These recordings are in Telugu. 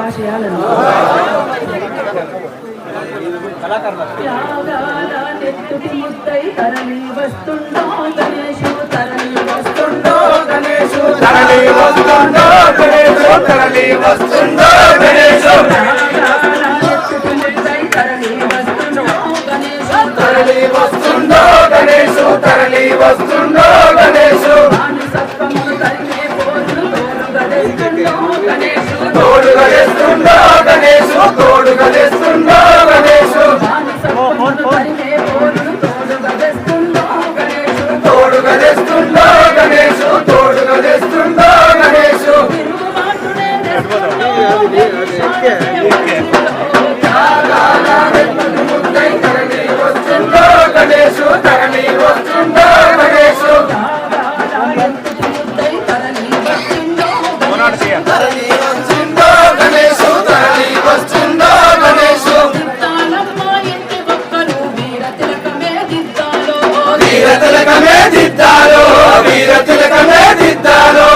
ఆశయాలను తరలి వస్తుండో గణేశు తరలి వస్తుండో గణేశు తరలి వస్తుండో గణేశు తరలి వస్తుండో గణేశు మళ్ళీ వస్తుండో గణేశు? తోడు గణేస్తుండో గణేశు? తోడు గణేస్తుండో గణేశు? వీరతిలకమే దిద్దాలో వీరతిలకమే దిద్దాలో.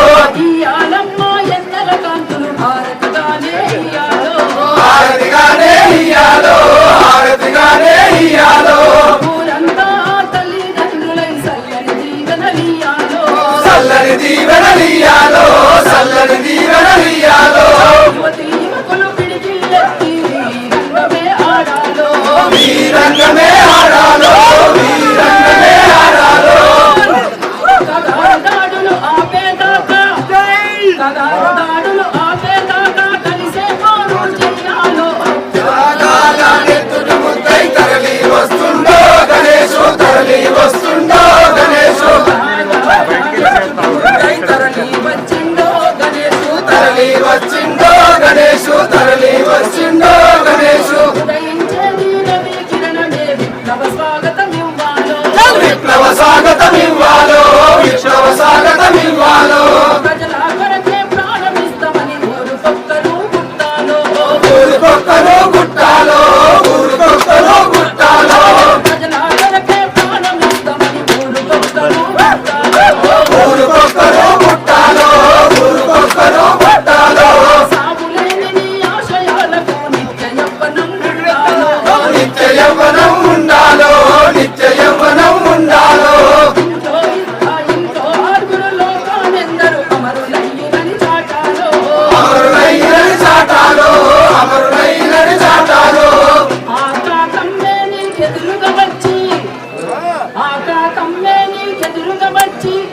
హారతిగానే ఇయ్యాలో. హారతిగానే ఇయ్యాలో చల్లని దీవెనలియ్యాలో చల్లని దీవెనలియ్యాలో da da Bravanti